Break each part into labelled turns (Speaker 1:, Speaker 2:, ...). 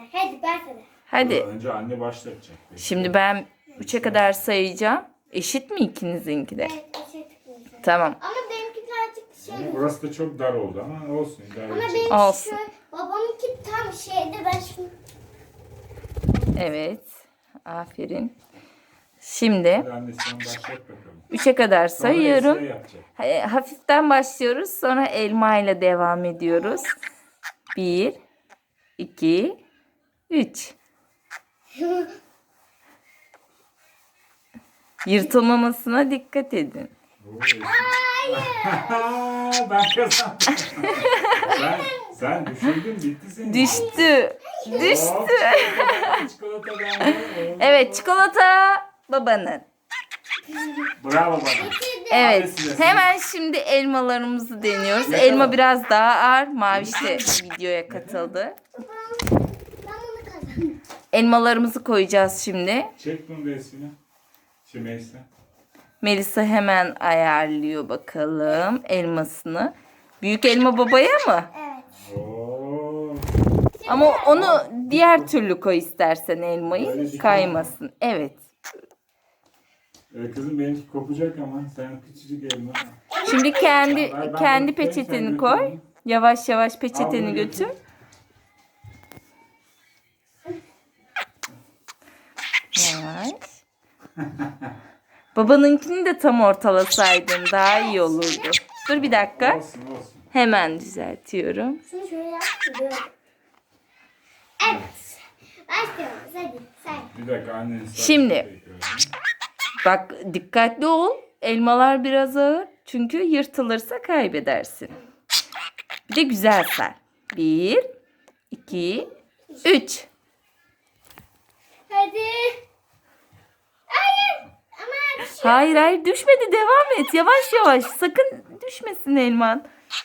Speaker 1: yapacak. Hadi ben sana.
Speaker 2: Hadi.
Speaker 3: Önce anne başlatacak.
Speaker 2: Şimdi ben 3'e kadar sayacağım. Eşit mi ikinizinki de?
Speaker 1: Evet eşit.
Speaker 2: Tamam.
Speaker 1: Ama benimki birazcık şey.
Speaker 3: Ama burası da çok dar oldu ama olsun. idare
Speaker 1: Ama
Speaker 3: edecek.
Speaker 1: benimki
Speaker 2: Olsun.
Speaker 1: şu babamınki tam şeyde ben şunu
Speaker 2: Evet. Aferin. Şimdi. 3'e kadar
Speaker 3: Sonra
Speaker 2: sayıyorum. Ha- Hafiften başlıyoruz. Sonra elma ile devam ediyoruz. 1 2 3 Yırtılmamasına dikkat edin.
Speaker 3: Ben kazandım. sen, sen düşürdün bitti senin.
Speaker 2: Düştü. Düştü.
Speaker 3: Hop, çikolata, bende. Oo.
Speaker 2: Evet çikolata babanın.
Speaker 3: Bravo bana.
Speaker 2: Evet. Hemen şimdi elmalarımızı deniyoruz. Elma biraz daha ağır. Maviş de videoya katıldı. Elmalarımızı koyacağız şimdi.
Speaker 3: Çek bunu resmini. Şimeyse.
Speaker 2: Melisa hemen ayarlıyor bakalım elmasını. Büyük elma babaya mı?
Speaker 1: Evet.
Speaker 3: Oo.
Speaker 2: Ama onu diğer türlü koy istersen
Speaker 3: Öyle
Speaker 2: elmayı
Speaker 3: dikkat.
Speaker 2: kaymasın. Evet.
Speaker 3: Ee, kızım benimki kopacak ama sen küçücük elma.
Speaker 2: Şimdi kendi
Speaker 3: Ben- ben
Speaker 2: kendi
Speaker 3: sen
Speaker 2: peçeteni
Speaker 3: götür
Speaker 2: koy. Yavaş yavaş
Speaker 3: Al
Speaker 2: peçeteni götür.
Speaker 3: götür.
Speaker 2: Yavaş. Babanınkini de tam ortalasaydın daha iyi olurdu. Dur bir dakika.
Speaker 3: Olsun olsun.
Speaker 2: Hemen düzeltiyorum.
Speaker 1: Şöyle. Evet. Başlıyoruz. Hadi say.
Speaker 3: Bir dakika annen
Speaker 2: Şimdi. Bak dikkatli ol. Elmalar biraz ağır. Çünkü yırtılırsa kaybedersin. Bir de güzel say. Bir, iki, üç.
Speaker 1: Hadi. Hayır.
Speaker 2: Hayır hayır düşmedi devam et. Yavaş yavaş. Sakın düşmesin elman.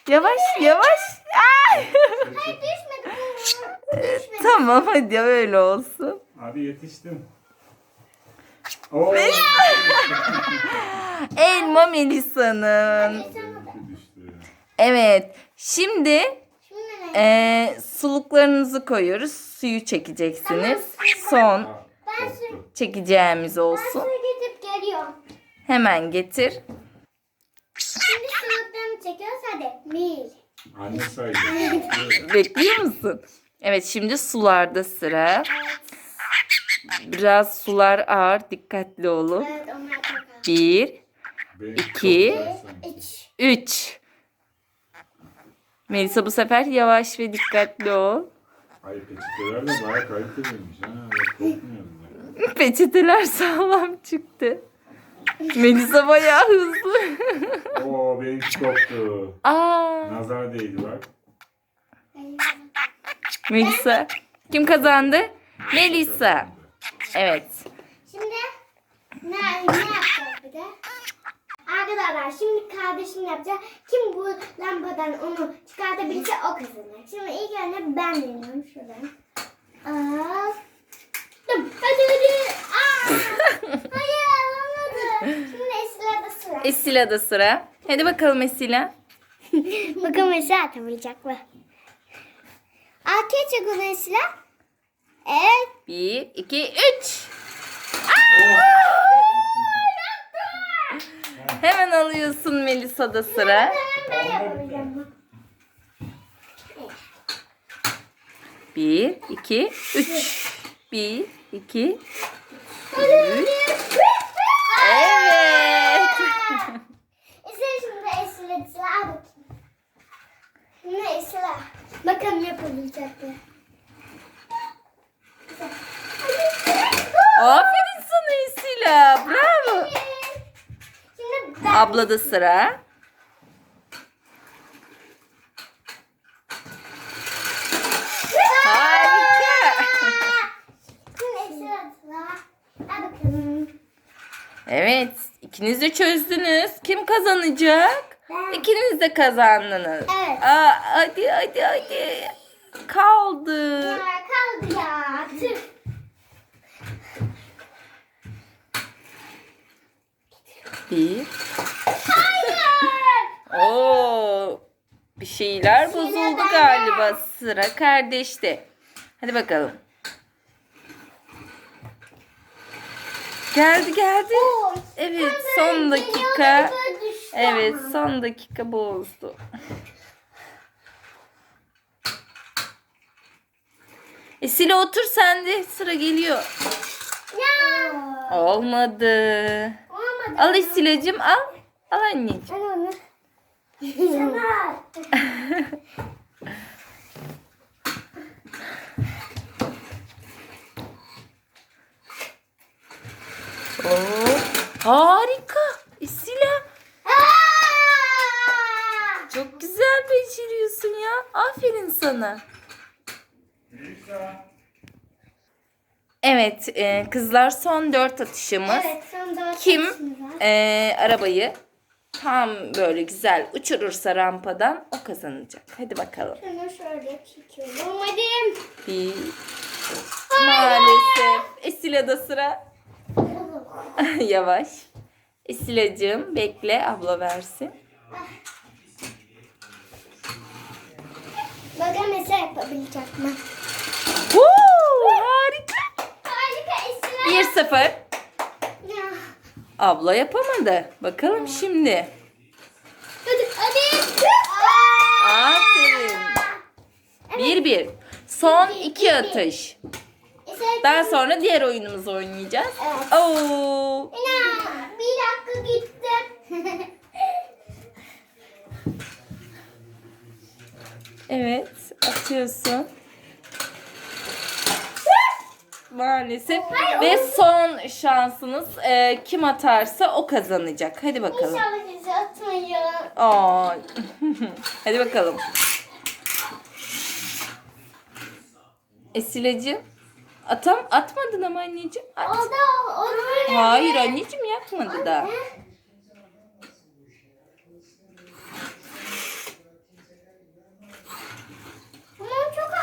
Speaker 2: Yavaş yavaş. Ay!
Speaker 1: Hayır düşmedi.
Speaker 2: tamam hadi öyle olsun.
Speaker 3: Hadi yetiştim. Oo.
Speaker 2: Elma Melisa'nın. Evet. Şimdi eee, suluklarınızı koyuyoruz. Suyu çekeceksiniz. Son
Speaker 3: koptu.
Speaker 2: çekeceğimiz olsun. Hemen getir.
Speaker 1: Şimdi sınıflarını çekiyoruz hadi. Bir.
Speaker 3: Anne saydı.
Speaker 2: Bekliyor musun? Evet şimdi sularda sıra. Biraz sular ağır. Dikkatli olun.
Speaker 1: Evet.
Speaker 2: Bir, İki.
Speaker 1: Üç.
Speaker 2: Melisa bu sefer yavaş ve dikkatli ol.
Speaker 3: Ay peçeteler de bayağı kaliteliymiş ha.
Speaker 2: Peçeteler sağlam çıktı. Melisa bayağı hızlı.
Speaker 3: Oo benimki koptu.
Speaker 2: Aa,
Speaker 3: Nazar değdi bak.
Speaker 2: Melisa. Kim kazandı? Melisa. Evet.
Speaker 1: Şimdi ne, ne yapacağız bir de? Arkadaşlar şimdi kardeşim yapacak. Kim bu lambadan onu çıkartabilirse o kazanır. Şimdi ilk önce ben deniyorum şuradan. Aa. Dım. Hadi hadi. Aa. Hayır. Şimdi Esra'da sıra.
Speaker 2: Esila'da sıra. Hadi bakalım Esila.
Speaker 1: Bakalım Esra atamayacak mı? Arkaya çek onu Esra. Evet.
Speaker 2: Bir, iki, üç. Hemen alıyorsun Melisa'da sıra.
Speaker 1: Ben.
Speaker 2: Bir, iki, üç. Bir, iki,
Speaker 1: Hadi.
Speaker 2: Evet.
Speaker 1: Esra şimdi al bakayım. Şimdi Esra. Bakalım yapabilecek mi?
Speaker 2: Aferin sana Esila. Bravo.
Speaker 1: Şimdi ben.
Speaker 2: Ablada sıra. Harika.
Speaker 1: Şimdi Esra sıra. Al bakalım.
Speaker 2: Evet, ikiniz de çözdünüz. Kim kazanacak?
Speaker 1: Ben.
Speaker 2: İkiniz de kazandınız.
Speaker 1: Evet.
Speaker 2: Aa, hadi hadi hadi. Kaldı.
Speaker 1: Ya kaldı ya. Tüh.
Speaker 2: Bir.
Speaker 1: Hayır.
Speaker 2: Oo. Bir şeyler bozuldu galiba. Sıra kardeşte. Hadi bakalım. Geldi geldi. Evet son dakika. Evet son dakika bozdu. Esile otur sen de sıra geliyor.
Speaker 1: Ya.
Speaker 2: Olmadı.
Speaker 1: Olmadı.
Speaker 2: Al Esile'cim al. Al anneciğim.
Speaker 1: Onu. Sana.
Speaker 2: Oo, harika. Esile
Speaker 1: Aa!
Speaker 2: çok güzel beceriyorsun ya. Aferin sana. Evet e, kızlar son dört atışımız.
Speaker 1: Evet son dört
Speaker 2: Kim e, arabayı tam böyle güzel uçurursa rampadan o kazanacak. Hadi bakalım.
Speaker 1: Şunu şöyle çekiyorum. Hadi.
Speaker 2: Bir. Maalesef. Esile'de sıra. Yavaş. Esile'cığım bekle abla versin.
Speaker 1: Bakalım Esa yapabilecek mi?
Speaker 2: Woo, harika.
Speaker 1: Harika Esra.
Speaker 2: 1-0.
Speaker 1: Ya.
Speaker 2: Abla yapamadı. Bakalım şimdi.
Speaker 1: Hadi hadi.
Speaker 2: Aferin. 1-1. Son iki atış. Daha sonra diğer oyunumuzu oynayacağız.
Speaker 1: Evet.
Speaker 2: Oo.
Speaker 1: Bir dakika gitti.
Speaker 2: Evet, atıyorsun. Maalesef. Ve son şansınız e, kim atarsa o kazanacak. Hadi bakalım.
Speaker 1: İnşallah bizi atmayın.
Speaker 2: Aa. Hadi bakalım. Esileciğim. Atam atmadın ama anneciğim. At.
Speaker 1: O da onu
Speaker 2: Hayır anneciğim yapmadı da.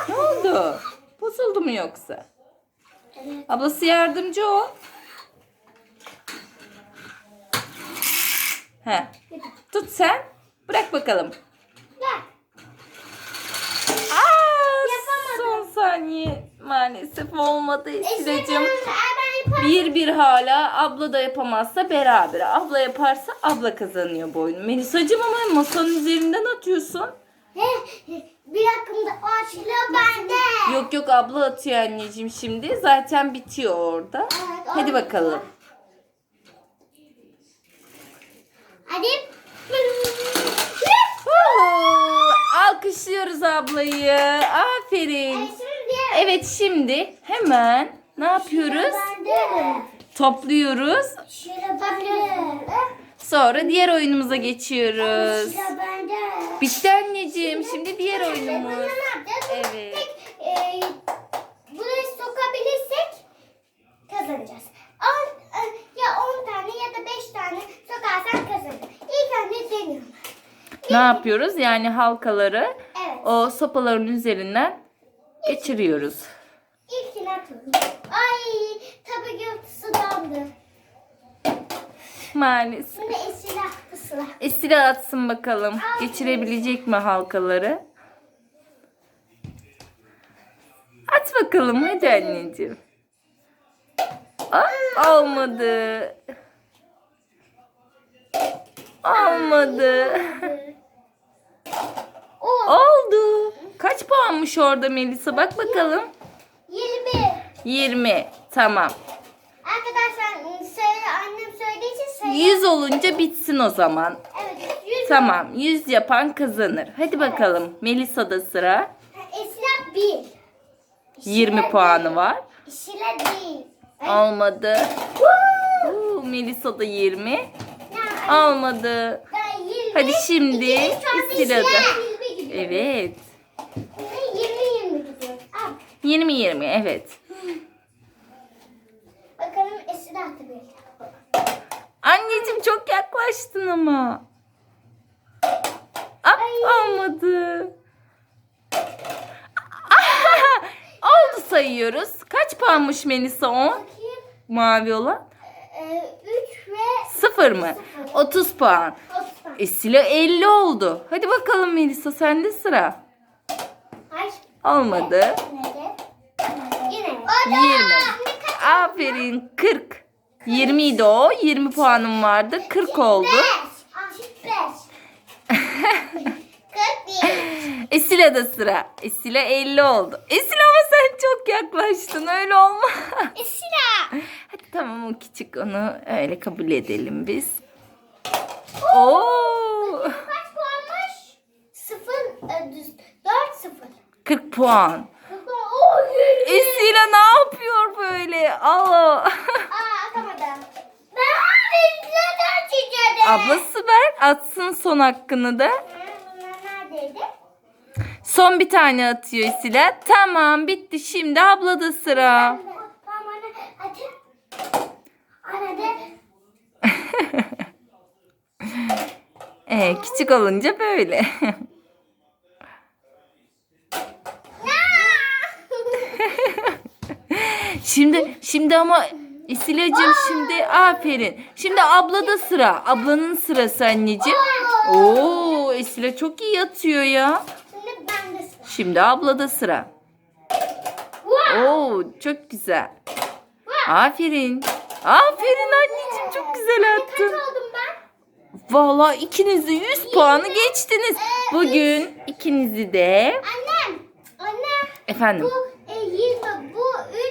Speaker 2: Ne oldu? Bozuldu mu yoksa?
Speaker 1: Evet.
Speaker 2: Ablası yardımcı ol. He. Tut sen. Bırak bakalım.
Speaker 1: Gel.
Speaker 2: Aa,
Speaker 1: Yapamadım.
Speaker 2: son saniye maalesef olmadı
Speaker 1: Esra yaparım.
Speaker 2: Bir bir hala abla da yapamazsa beraber. Abla yaparsa abla kazanıyor bu oyunu. Melisa'cığım ama masanın üzerinden atıyorsun.
Speaker 1: Bir dakika başla bende.
Speaker 2: Yok yok abla atıyor anneciğim şimdi. Zaten bitiyor orada.
Speaker 1: Evet,
Speaker 2: Hadi bakalım.
Speaker 1: Hadi.
Speaker 2: Oo, alkışlıyoruz ablayı. Aferin.
Speaker 1: Diğer.
Speaker 2: Evet şimdi hemen ne yapıyoruz? Topluyoruz. Sonra diğer oyunumuza geçiyoruz. Bitti anneciğim. Şimdi diğer oyunumuz. Evet.
Speaker 1: Burayı sokabilirsek kazanacağız. Ya 10 tane ya da 5 tane sokarsan kazanır. İlk önce deniyorum.
Speaker 2: Ne yapıyoruz? Yani halkaları o sopaların üzerinden geçiriyoruz.
Speaker 1: İlkini atıyorum. Ay tabii ki sudandı.
Speaker 2: Maalesef.
Speaker 1: Şimdi esila ısla.
Speaker 2: Esile atsın bakalım. Geçirebilecek mi halkaları? At bakalım hadi anneciğim. Aa, olmadı. Olmadı.
Speaker 1: O
Speaker 2: Oldu. Kaç puanmış orada Melisa? Bak bakalım.
Speaker 1: 21.
Speaker 2: 20. Tamam.
Speaker 1: Arkadaşlar söyle, annem söylediği için söyle.
Speaker 2: 100 olunca bitsin o zaman.
Speaker 1: Evet 100.
Speaker 2: Tamam. 100 yapan kazanır. Hadi bakalım. Melisa'da sıra.
Speaker 1: Esila 1.
Speaker 2: 20 puanı var.
Speaker 1: İşile değil.
Speaker 2: Olmadı. Oo, Melisa'da 20.
Speaker 1: Ya,
Speaker 2: Olmadı.
Speaker 1: ben 20.
Speaker 2: Hadi şimdi
Speaker 1: İkimiz şu anda 20.
Speaker 2: Evet.
Speaker 1: 20 20 gidiyor. Al.
Speaker 2: 20 20 evet.
Speaker 1: Bakalım Esila tabii.
Speaker 2: Anneciğim çok yaklaştın ama. Ah, olmadı. Ah, oldu sayıyoruz. Kaç puanmış Melisa 10?
Speaker 1: Bakayım.
Speaker 2: Mavi olan.
Speaker 1: 3 ve
Speaker 2: Sıfır mı? 30 puan.
Speaker 1: 30 tane.
Speaker 2: Esila 50 oldu. Hadi bakalım Melisa sende sıra. Olmadı. 20. Aferin 40. 20 idi o. 20 puanım vardı. 40 oldu. Esile'de sıra. Esile 50 oldu. Esile ama sen çok yaklaştın. Öyle olmaz.
Speaker 1: Esra.
Speaker 2: Hadi tamam o küçük onu öyle kabul edelim biz. Oo!
Speaker 1: Kaç puanmış? Sıfır. e, düz- Dört sıfır.
Speaker 2: 40 puan. Esile ne yapıyor böyle?
Speaker 1: Çizedim.
Speaker 2: Ablası ver atsın son hakkını da. Son bir tane atıyor Esile. Tamam bitti şimdi ablada sıra. Ee, küçük olunca böyle. şimdi şimdi ama Esile'cim şimdi aferin. Şimdi ablada sıra. Ablanın sırası anneciğim. Oo Esile çok iyi atıyor ya.
Speaker 1: Şimdi ben de sıra.
Speaker 2: Şimdi ablada sıra. Oo çok güzel. Aferin. Aferin anneciğim çok güzel attın. Vallahi ikiniz de 100 puanı geçtiniz. Bugün ikinizi de
Speaker 1: Annem. Annem.
Speaker 2: efendim
Speaker 1: Bu e, 20. Bu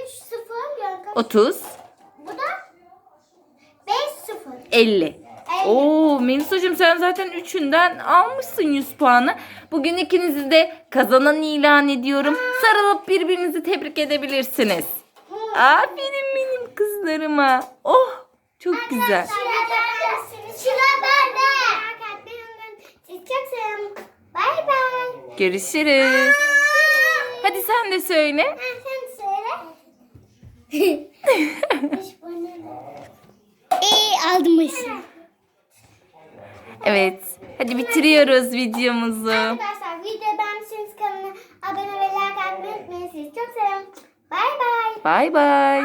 Speaker 1: 3 0. Yani kaç?
Speaker 2: 30
Speaker 1: Bu da 5 0.
Speaker 2: 50. Oo Melisa'cığım sen zaten üçünden almışsın 100 puanı. Bugün ikinizi de kazanan ilan ediyorum. Sarılıp birbirinizi tebrik edebilirsiniz. Aferin benim kızlarıma. Oh çok güzel.
Speaker 1: Sıra bende. Bay bay.
Speaker 2: Görüşürüz. Hadi sen de söyle.
Speaker 1: Ha, sen söyle. Aldım
Speaker 2: Evet. Hadi bitiriyoruz videomuzu.
Speaker 1: Arkadaşlar videoyu beğendiyseniz kanala abone ve like atmayı unutmayın. Sizi çok seviyorum. Bay bay.
Speaker 2: Bay bay.